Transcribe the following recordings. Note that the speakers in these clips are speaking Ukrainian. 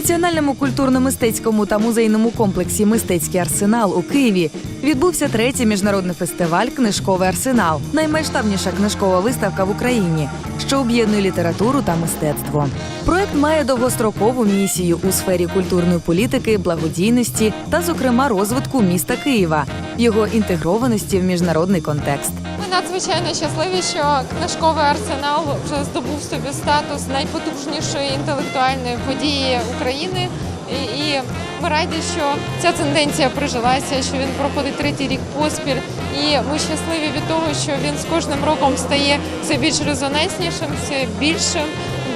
Національному культурно-мистецькому та музейному комплексі Мистецький арсенал у Києві відбувся третій міжнародний фестиваль Книжковий арсенал, наймасштабніша книжкова виставка в Україні, що об'єднує літературу та мистецтво. Проект має довгострокову місію у сфері культурної політики, благодійності та, зокрема, розвитку міста Києва, його інтегрованості в міжнародний контекст. Ми надзвичайно щасливі, що книжковий арсенал вже здобув собі статус найпотужнішої інтелектуальної події України. І, ми раді, що ця тенденція прижилася, що він проходить третій рік поспіль. І ми щасливі від того, що він з кожним роком стає все більш резонанснішим, все більшим.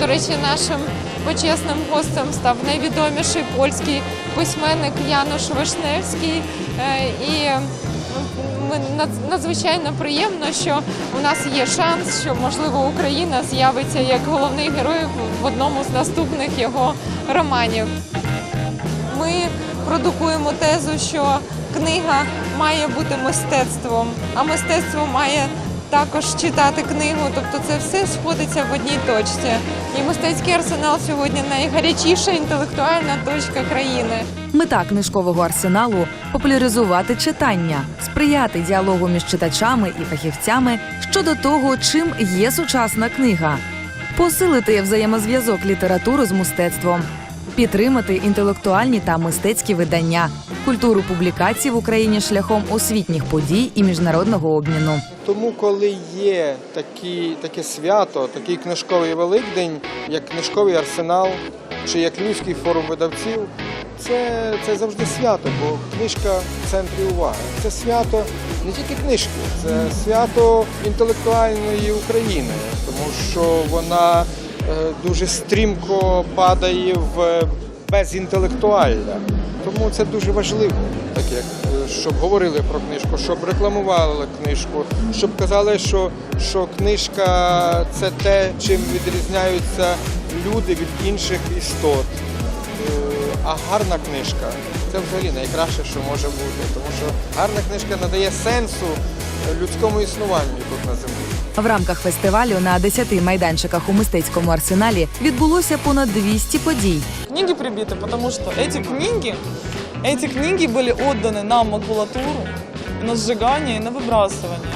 До речі, нашим почесним гостем став найвідоміший польський письменник Януш Вишневський. Е, І надзвичайно приємно, що у нас є шанс, що можливо Україна з'явиться як головний герой в одному з наступних його романів. Ми продукуємо тезу, що книга має бути мистецтвом, а мистецтво має також читати книгу. Тобто це все сходиться в одній точці. І мистецький арсенал сьогодні найгарячіша інтелектуальна точка країни. Мета книжкового арсеналу популяризувати читання, сприяти діалогу між читачами і фахівцями щодо того, чим є сучасна книга, посилити взаємозв'язок літератури з мистецтвом, підтримати інтелектуальні та мистецькі видання, культуру публікацій в Україні шляхом освітніх подій і міжнародного обміну. Тому, коли є такі, таке свято, такий книжковий Великдень, як книжковий арсенал чи як Львівський форум видавців, це, це завжди свято, бо книжка в центрі уваги. Це свято не тільки книжки, це свято інтелектуальної України, тому що вона е, дуже стрімко падає в безінтелектуальне. Тому це дуже важливо, так як е, щоб говорили про книжку, щоб рекламували книжку, щоб казали, що, що книжка це те, чим відрізняються люди від інших істот. Е, А гарна книжка це взагалі найкраще, що може бути, тому що гарна книжка надає сенсу людському існуванню тут на землі. В рамках фестивалю на 10 майданчиках у мистецькому арсеналі відбулося понад 200 подій. Книги прибиты, потому что эти книги, эти книги были отданы на макулатуру, на сжигание и на выбрасывание.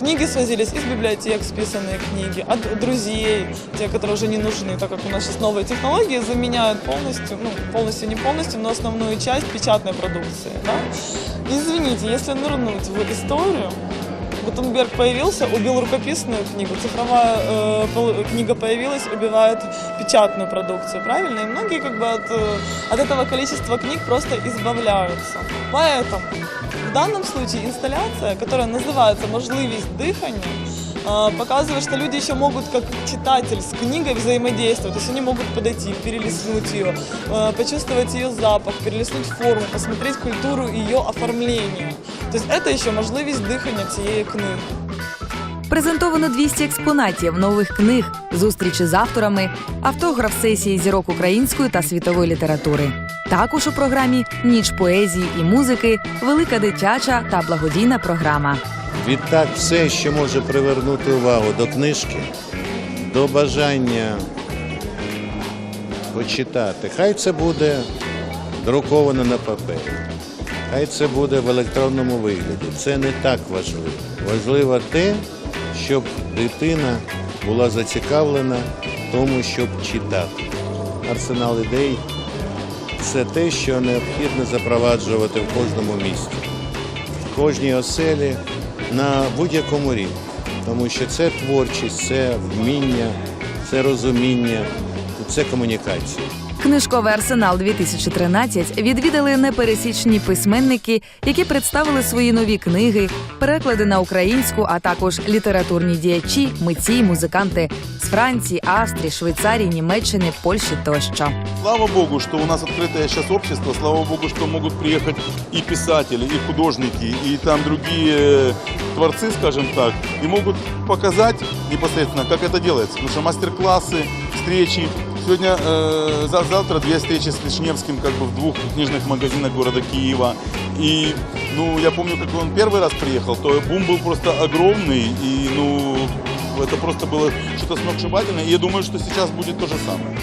Книги свозились из библиотек, списанные книги, от друзей, те, которые уже не нужны, так как у нас сейчас новые технологии заменяют полностью, ну, полностью не полностью, но основную часть печатной продукции. Да? Извините, если нырнуть в историю, Гутенберг появился, убил рукописную книгу, цифровая э, книга появилась, убивает печатную продукцию, правильно? И многие как бы от, э, от этого количества книг просто избавляются. Поэтому в данном случае инсталляция, которая называется «Можливість дыхания», э, показывает, что люди еще могут как читатель с книгой взаимодействовать. То есть они могут подойти, перелистнуть ее, э, почувствовать ее запах, перелистнуть форму, посмотреть культуру ее оформления. То есть это еще можливість дихання цієї книги. Презентовано 200 експонатів, нових книг, зустрічі з авторами, автограф сесії зірок української та світової літератури. Також у програмі Ніч поезії і музики, велика дитяча та благодійна програма. Відтак, все, що може привернути увагу до книжки, до бажання почитати. Хай це буде друковано на папері, хай це буде в електронному вигляді. Це не так важливо. Важливо те, щоб дитина була зацікавлена в тому, щоб читати. Арсенал ідей це те, що необхідно запроваджувати в кожному місті в кожній оселі на будь-якому рівні. Тому що це творчість, це вміння, це розуміння, це комунікація. Книжковий арсенал 2013 відвідали непересічні письменники, які представили свої нові книги, переклади на українську, а також літературні діячі, митці, й музиканти з Франції, Австрії, Швейцарії, Німеччини, Польщі тощо. Слава Богу, что у нас открытое сейчас общество, слава Богу, что могут приехать и писатели, и художники, и там другие творцы, скажем так, и могут показать непосредственно, как это делается. Потому что мастер-классы, встречи. Сегодня, э, за- завтра две встречи с Вишневским как бы в двух книжных магазинах города Киева. И, ну, я помню, как он первый раз приехал, то бум был просто огромный, и, ну, это просто было что-то сногсшибательное. И я думаю, что сейчас будет то же самое.